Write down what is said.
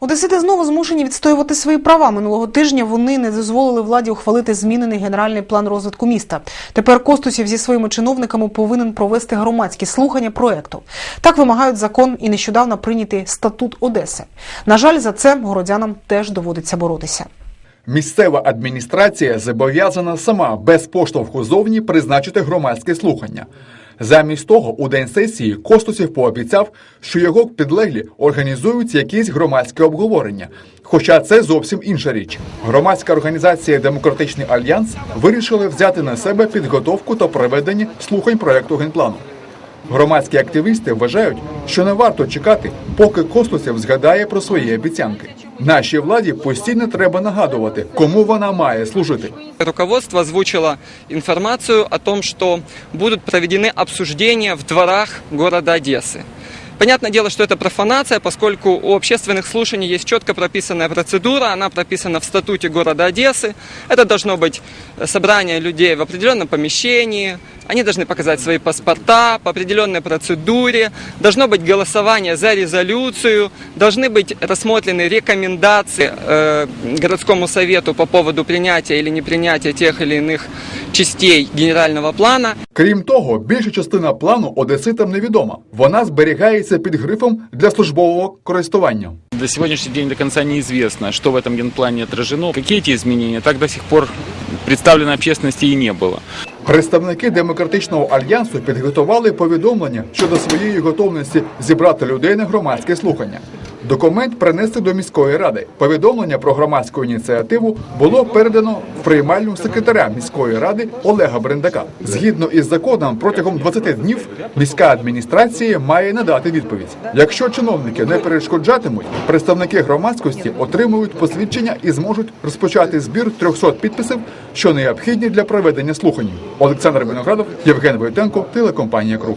Одесити знову змушені відстоювати свої права. Минулого тижня вони не дозволили владі ухвалити змінений генеральний план розвитку міста. Тепер Костусів зі своїми чиновниками повинен провести громадські слухання проекту. Так вимагають закон і нещодавно прийнятий статут Одеси. На жаль, за це городянам теж доводиться боротися. Місцева адміністрація зобов'язана сама без поштовху зовні призначити громадське слухання. Замість того, у день сесії Костусів пообіцяв, що його підлеглі організують якісь громадське обговорення. Хоча це зовсім інша річ. Громадська організація Демократичний альянс вирішила взяти на себе підготовку та проведення слухань проекту генплану. Громадські активісти вважають, що не варто чекати, поки Костусів згадає про свої обіцянки. Нашій владі постійно треба нагадувати, кому вона має служити. Руководство озвучило информацию о том, что будут проведены обсуждения в дворах города Одессы. Понятное дело, что это профанация, поскольку у общественных слушаний есть четко прописанная процедура, она прописана в статуте города Одессы. Это должно быть собрание людей в определенном помещении, они должны показать свои паспорта по определенной процедуре, должно быть голосование за резолюцию, должны быть рассмотрены рекомендации э, городскому совету по поводу принятия или непринятия тех или иных частей генерального плана. Крім того, більша частина плану одеситам невідома. Вона зберігається під грифом для службового користування. До сегодняшний день до конца неизвестно, что в этом генплане отражено. Какие эти изменения, так до сих пор представлено общественности и не было. Представники демократичного альянсу підготували повідомлення щодо своєї готовності зібрати людей на громадське слухання. Документ принесли до міської ради. Повідомлення про громадську ініціативу було передано в приймальну секретаря міської ради Олега Брендака. Згідно із законом, протягом 20 днів міська адміністрація має надати відповідь. Якщо чиновники не перешкоджатимуть, представники громадськості отримують посвідчення і зможуть розпочати збір 300 підписів, що необхідні для проведення слухань. Олександр Виноградов, Євген Войтенко, телекомпанія Круг.